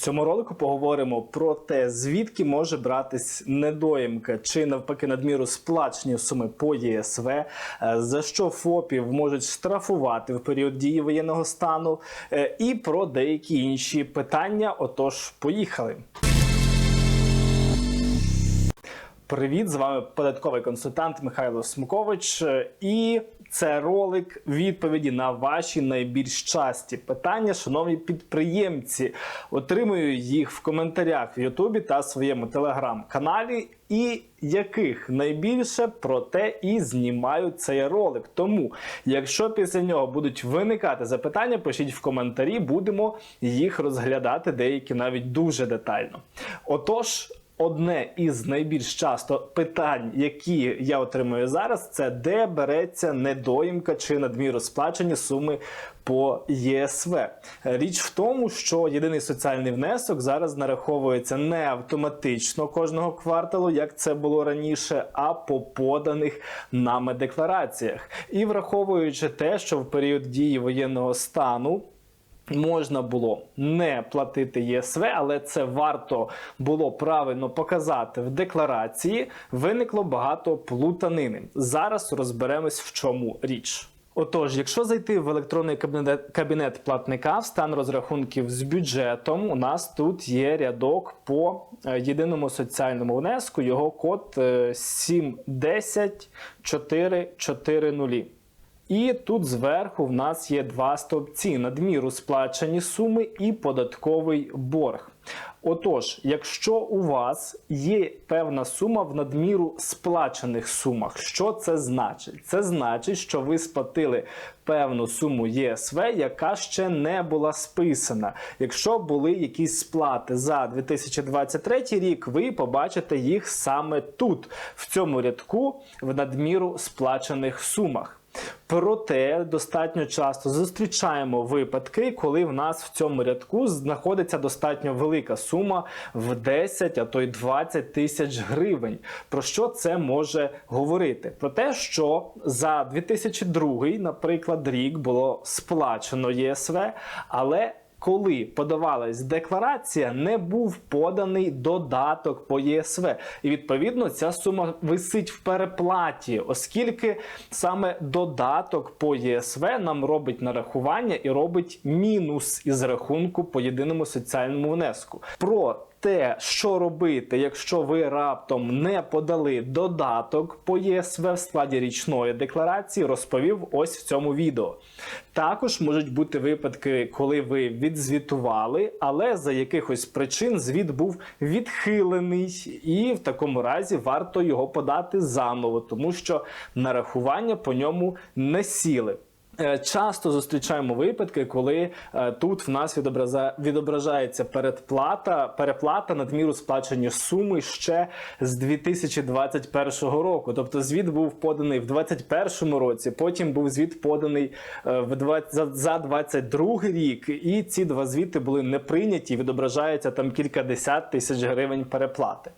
цьому ролику поговоримо про те, звідки може братись недоїмка чи навпаки надміру сплачені суми по ЄСВ, е, за що ФОПів можуть штрафувати в період дії воєнного стану, е, і про деякі інші питання. Отож, поїхали. Привіт, з вами податковий консультант Михайло Смукович. Е, І це ролик відповіді на ваші найбільш часті питання, шановні підприємці. Отримую їх в коментарях в Ютубі та своєму телеграм-каналі. І яких найбільше про те і знімаю цей ролик. Тому, якщо після нього будуть виникати запитання, пишіть в коментарі, будемо їх розглядати, деякі навіть дуже детально. Отож. Одне із найбільш часто питань, які я отримую зараз, це де береться недоїмка чи надміру сплачені суми по ЄСВ. Річ в тому, що єдиний соціальний внесок зараз нараховується не автоматично кожного кварталу, як це було раніше, а по поданих нами деклараціях. І враховуючи те, що в період дії воєнного стану. Можна було не платити ЄСВ, але це варто було правильно показати в декларації. Виникло багато плутанини. Зараз розберемось, в чому річ. Отож, якщо зайти в електронний кабінет, кабінет платника в стан розрахунків з бюджетом, у нас тут є рядок по е, єдиному соціальному внеску. Його код е, 710440. І тут зверху в нас є два стовпці: надміру сплачені суми і податковий борг. Отож, якщо у вас є певна сума в надміру сплачених сумах, що це значить? Це значить, що ви сплатили певну суму ЄСВ, яка ще не була списана. Якщо були якісь сплати за 2023 рік, ви побачите їх саме тут, в цьому рядку, в надміру сплачених сумах. Проте достатньо часто зустрічаємо випадки, коли в нас в цьому рядку знаходиться достатньо велика сума в 10, а то й 20 тисяч гривень. Про що це може говорити? Про те, що за 2002, наприклад, рік було сплачено ЄСВ, але коли подавалась декларація, не був поданий додаток по ЄСВ. І відповідно ця сума висить в переплаті, оскільки саме додаток по ЄСВ нам робить нарахування і робить мінус із рахунку по єдиному соціальному внеску. Про те, що робити, якщо ви раптом не подали додаток по ЄСВ в складі річної декларації, розповів ось в цьому відео. Також можуть бути випадки, коли ви відзвітували, але за якихось причин звіт був відхилений, і в такому разі варто його подати заново, тому що нарахування по ньому не сіли. Е, Часто зустрічаємо випадки, коли е, тут в нас відображається передплата, переплата надміру сплачені суми ще з 2021 року. Тобто звіт був поданий в 2021 році, потім був звіт поданий е, в 20, за, за 22 рік, і ці два звіти були не прийняті. Відображається там кількадесят тисяч гривень переплати.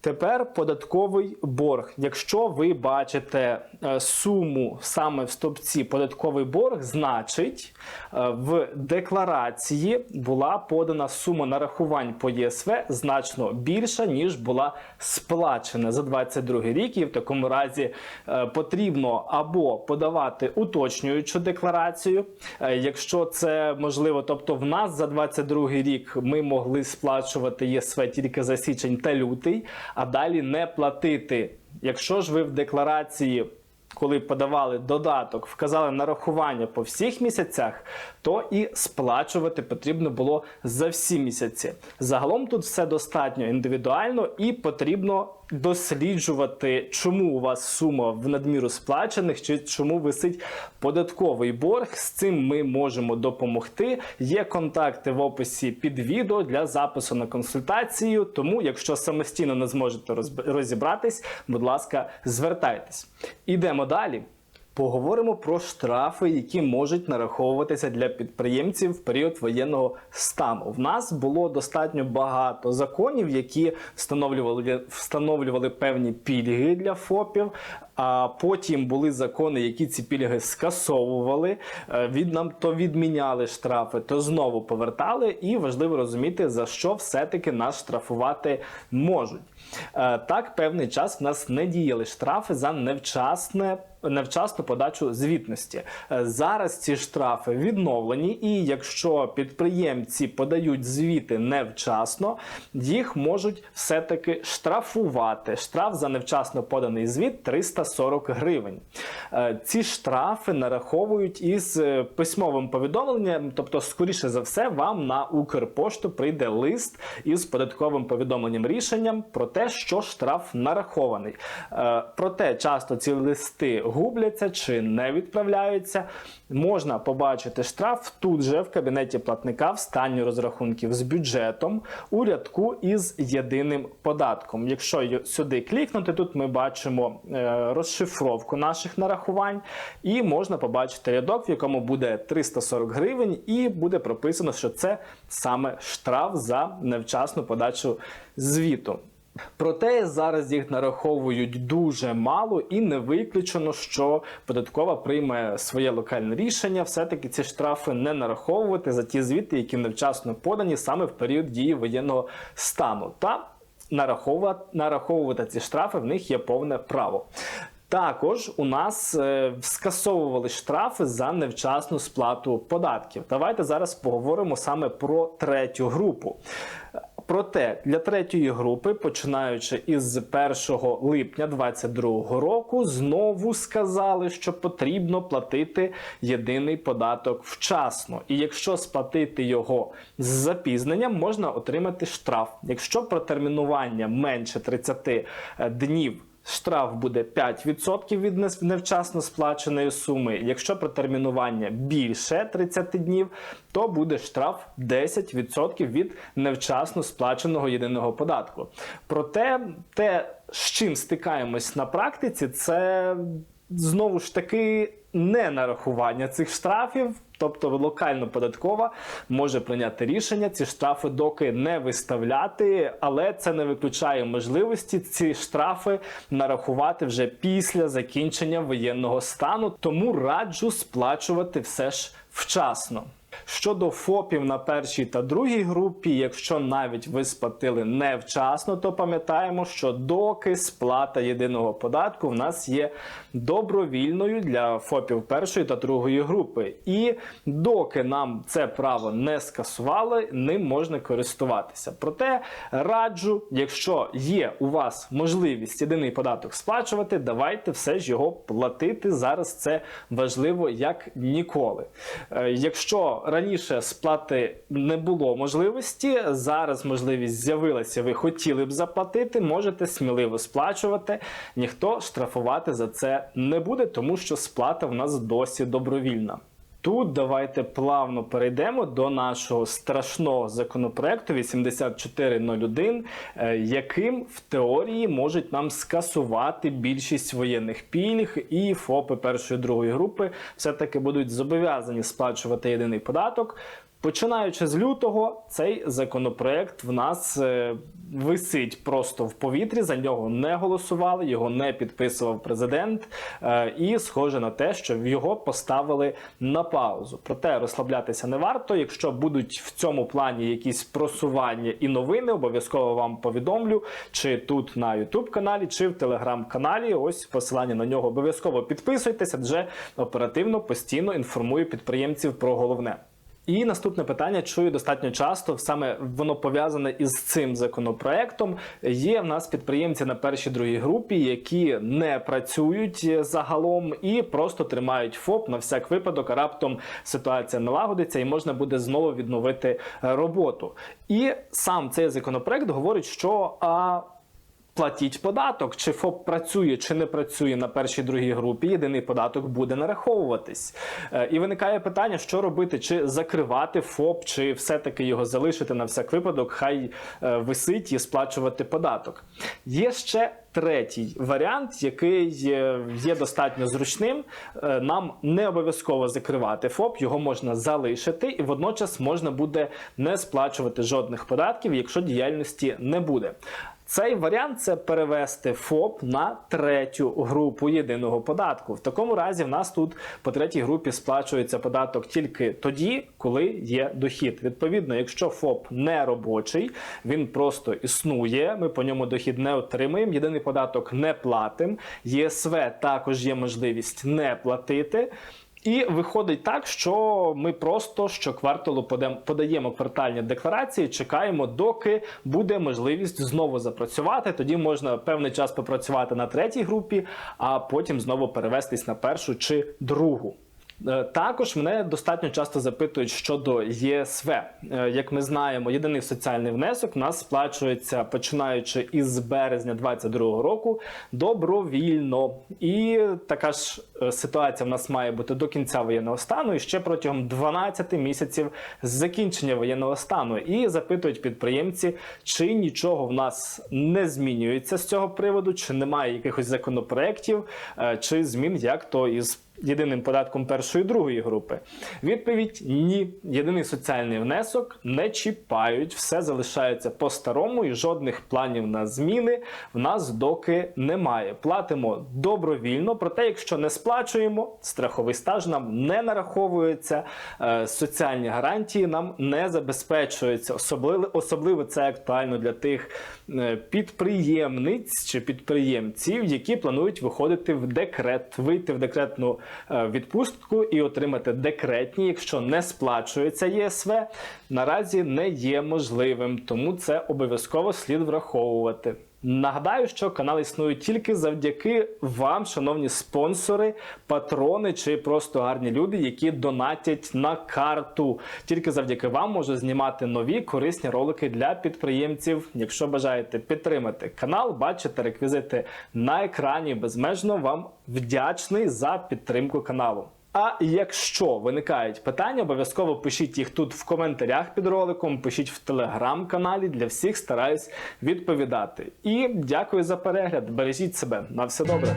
Тепер податковий борг. Якщо ви бачите е, суму саме в стопці податковий борг, значить е, в декларації була подана сума нарахувань по ЄСВ значно більша, ніж була сплачена за 22 рік. І в такому разі е, потрібно або подавати уточнюючу декларацію, якщо це можливо, тобто в нас за 22 рік ми могли сплачувати ЄСВ тільки за січень та лютий, а далі не платити. Якщо ж ви в декларації коли подавали додаток, вказали нарахування по всіх місяцях, то і сплачувати потрібно було за всі місяці. Загалом тут все достатньо індивідуально і потрібно досліджувати, чому у вас сума в надміру сплачених, чи чому висить податковий борг. З цим ми можемо допомогти. Є контакти в описі під відео для запису на консультацію. Тому, якщо самостійно не зможете розібратись, будь ласка, звертайтесь. Ідемо далі. Поговоримо про штрафи, які можуть нараховуватися для підприємців в період воєнного стану. В нас було достатньо багато законів, які встановлювали, встановлювали певні пільги для ФОПів. А потім були закони, які ці пільги скасовували, е, від нам то відміняли штрафи, то знову повертали. І важливо розуміти, за що все-таки нас штрафувати можуть. Е, Так, певний час в нас не діяли штрафи за невчасне. Невчасну подачу звітності Е, зараз ці штрафи відновлені, і якщо підприємці подають звіти невчасно, їх можуть все-таки штрафувати. Штраф за невчасно поданий звіт 340 гривень. Е, Ці штрафи нараховують із е, письмовим повідомленням, тобто, скоріше за все, вам на Укрпошту прийде лист із податковим повідомленням рішенням про те, що штраф нарахований. Е, Проте часто ці листи губляться чи не відправляються. Можна побачити штраф тут же в кабінеті платника в стані розрахунків з бюджетом у рядку із єдиним податком. Якщо сюди клікнути, тут ми бачимо розшифровку наших нарахувань, і можна побачити рядок, в якому буде 340 гривень, і буде прописано, що це саме штраф за невчасну подачу звіту. Проте зараз їх нараховують дуже мало і не виключено, що податкова прийме своє локальне рішення, все-таки ці штрафи не нараховувати за ті звіти, які невчасно подані саме в період дії воєнного стану. Та нараховувати, нараховувати ці штрафи в них є повне право. Також у нас е, скасовували штрафи за невчасну сплату податків. Давайте зараз поговоримо саме про третю групу. Проте для третьої групи, починаючи із 1 липня 2022 року, знову сказали, що потрібно платити єдиний податок вчасно. І якщо сплатити його з запізненням, можна отримати штраф. Якщо протермінування менше 30 днів. Штраф буде 5% від невчасно сплаченої суми. Якщо протермінування більше 30 днів, то буде штраф 10% від невчасно сплаченого єдиного податку. Проте те, з чим стикаємось на практиці, це знову ж таки не нарахування цих штрафів. Тобто локально податкова може прийняти рішення ці штрафи доки не виставляти, але це не виключає можливості ці штрафи нарахувати вже після закінчення воєнного стану. Тому раджу сплачувати все ж вчасно. Щодо ФОПів на першій та другій групі, якщо навіть ви сплатили невчасно, то пам'ятаємо, що доки сплата єдиного податку в нас є добровільною для ФОПів першої та другої групи. І доки нам це право не скасували, ним можна користуватися. Проте раджу, якщо є у вас можливість єдиний податок сплачувати, давайте все ж його платити. Зараз це важливо як ніколи. Е, Якщо раніше сплати не було можливості, зараз можливість з'явилася, ви хотіли б заплатити, можете сміливо сплачувати. Ніхто штрафувати за це не буде, тому що сплата в нас досі добровільна. Тут давайте плавно перейдемо до нашого страшного законопроекту 8401, е, яким в теорії можуть нам скасувати більшість воєнних пільг, і ФОПи першої другої групи все-таки будуть зобов'язані сплачувати єдиний податок. Починаючи з лютого, цей законопроект в нас е, висить просто в повітрі. За нього не голосували, його не підписував президент, е, і схоже на те, що його поставили на паузу. Проте розслаблятися не варто. Якщо будуть в цьому плані якісь просування і новини, обов'язково вам повідомлю, чи тут на YouTube каналі, чи в телеграм-каналі. Ось посилання на нього обов'язково підписуйтесь, адже оперативно постійно інформую підприємців про головне. І наступне питання чую достатньо часто. Саме воно пов'язане із цим законопроектом. Є в нас підприємці на першій другій групі, які не працюють загалом і просто тримають ФОП на всяк випадок. Раптом ситуація налагодиться і можна буде знову відновити роботу. І сам цей законопроект говорить, що а. Платіть податок, чи ФОП працює, чи не працює на першій другій групі. Єдиний податок буде нараховуватись. Е, І виникає питання, що робити, чи закривати ФОП, чи все-таки його залишити на всяк випадок, хай е, висить і сплачувати податок. Є ще третій варіант, який е, є достатньо зручним. Нам не обов'язково закривати ФОП, його можна залишити, і водночас можна буде не сплачувати жодних податків, якщо діяльності не буде. Цей варіант це перевести ФОП на третю групу єдиного податку. В такому разі в нас тут по третій групі сплачується податок тільки тоді, коли є дохід. Відповідно, якщо ФОП не робочий, він просто існує. Ми по ньому дохід не отримуємо. Єдиний податок не платимо. ЄСВ також є можливість не платити. І виходить так, що ми просто щокварталу подаємо квартальні декларації, чекаємо, доки буде можливість знову запрацювати. Тоді можна певний час попрацювати на третій групі, а потім знову перевестись на першу чи другу. Е, Також мене достатньо часто запитують щодо ЄСВ. Е, Як ми знаємо, єдиний соціальний внесок у нас сплачується починаючи із березня 2022 року добровільно. І така ж е, ситуація в нас має бути до кінця воєнного стану і ще протягом 12 місяців з закінчення воєнного стану. І запитують підприємці, чи нічого в нас не змінюється з цього приводу, чи немає якихось законопроєктів, чи змін, як то із єдиним податком першої і другої групи? Відповідь ні. Єдиний соціальний внесок не чіпають, все залишається по-старому, і жодних планів на зміни в нас доки немає. Платимо добровільно, проте, якщо не сплачуємо, страховий стаж нам не нараховується, е, соціальні гарантії нам не забезпечуються. Особливо, особливо це актуально для тих е, підприємниць чи підприємців, які планують виходити в декрет, вийти в декретну відпустку і отримати декретні, якщо не сплачується ЄСВ, наразі не є можливим, тому це обов'язково слід враховувати. Нагадаю, що канал існує тільки завдяки вам, шановні спонсори, патрони чи просто гарні люди, які донатять на карту. Тільки завдяки вам можу знімати нові корисні ролики для підприємців. Якщо бажаєте підтримати канал, бачите реквізити на екрані. Безмежно вам вдячний за підтримку каналу. А якщо виникають питання, обов'язково пишіть їх тут в коментарях під роликом, пишіть в телеграм-каналі. Для всіх стараюсь відповідати. І дякую за перегляд. Бережіть себе. На все добре.